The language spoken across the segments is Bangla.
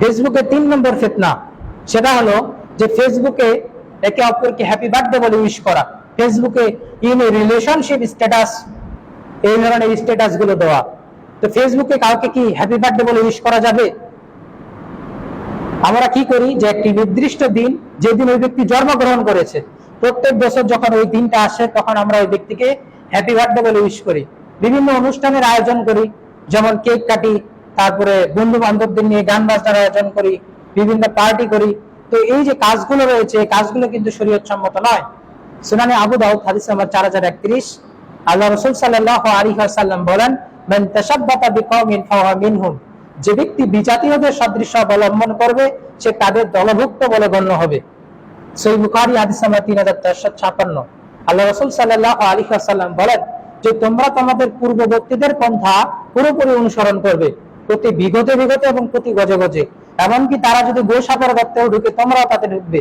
ফেসবুকে তিন নম্বর ফেতনা। সেটা হলো যে ফেসবুকে একে অপরকে হ্যাপি বার্থডে বলে উইশ করা। ফেসবুকে ইন রিলেশনশিপ স্ট্যাটাস এই ধরনের স্ট্যাটাসগুলো দেওয়া। তো ফেসবুকে কাউকে কি হ্যাপি বার্থডে বলে উইশ করা যাবে? আমরা কি করি? যে একটি নির্দিষ্ট দিন, যেদিন ওই ব্যক্তি জন্মগ্রহণ করেছে, প্রত্যেক বছর যখন ওই দিনটা আসে, তখন আমরা ওই ব্যক্তিকে হ্যাপি বার্থডে বলে উইশ করি। বিভিন্ন অনুষ্ঠানের আয়োজন করি, যেমন কেক কাটি তারপরে বন্ধু বান্ধবদের নিয়ে গান বাজনার আয়োজন করি, বিভিন্ন পার্টি করি। তো এই যে কাজগুলো রয়েছে, এই কাজগুলো কিন্তু শরীয়ত সম্মত নয়। সুনানে আবু দাউদ, হাদিস নাম্বার চার হাজার একত্রিশ। আল্লাহ রসুল সাল্লাহ আলী সাল্লাম বলেন, মান তাশাব্বাতা বিকওমিন ফাহুয়া মিনহুম। যে ব্যক্তি বিজাতীয়দের সদৃশ অবলম্বন করবে, সে তাদের দলভুক্ত বলে গণ্য হবে। সেই বুখারি, হাদিস নাম্বার তিন হাজার চারশো ছাপান্ন। আল্লাহ রসুল সাল্লাহ আলী সাল্লাম বলেন যে, তোমরা তোমাদের পূর্ববর্তীদের পন্থা পুরোপুরি অনুসরণ করবে। প্রতি বিগতে বিগতে এবং প্রতি গজে গজে। এমনকি তারা যদি গোসাপের গর্তেও ঢুকে, তোমরাও তাতে ঢুকবে।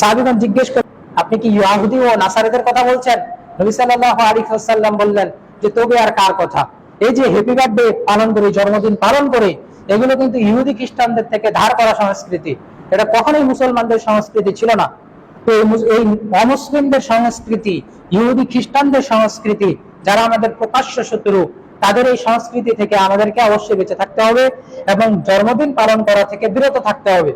সাহাবিগণ জিজ্ঞেস করে আপনি কি ইয়াহুদি ও নাসারেদের কথা বলছেন? নবী সাল্লাল্লাহু আলাইহি ওয়াসাল্লাম বললেন যে তবে আর কার কথা? এই যে হ্যাপি বার্থডে পালন করে জন্মদিন পালন করে, এগুলো কিন্তু ইহুদি খ্রিস্টানদের থেকে ধার করা সংস্কৃতি। এটা কখনোই মুসলমানদের সংস্কৃতি ছিল না। তো এই অমুসলিমদের সংস্কৃতি, ইহুদি খ্রিস্টানদের সংস্কৃতি, যারা আমাদের প্রকাশ্য শত্রু তাদের এই সংস্কৃতি থেকে আমাদেরকে অবশ্যই বেঁচে থাকতে হবে এবং জন্মদিন পালন করা থেকে বিরত থাকতে হবে।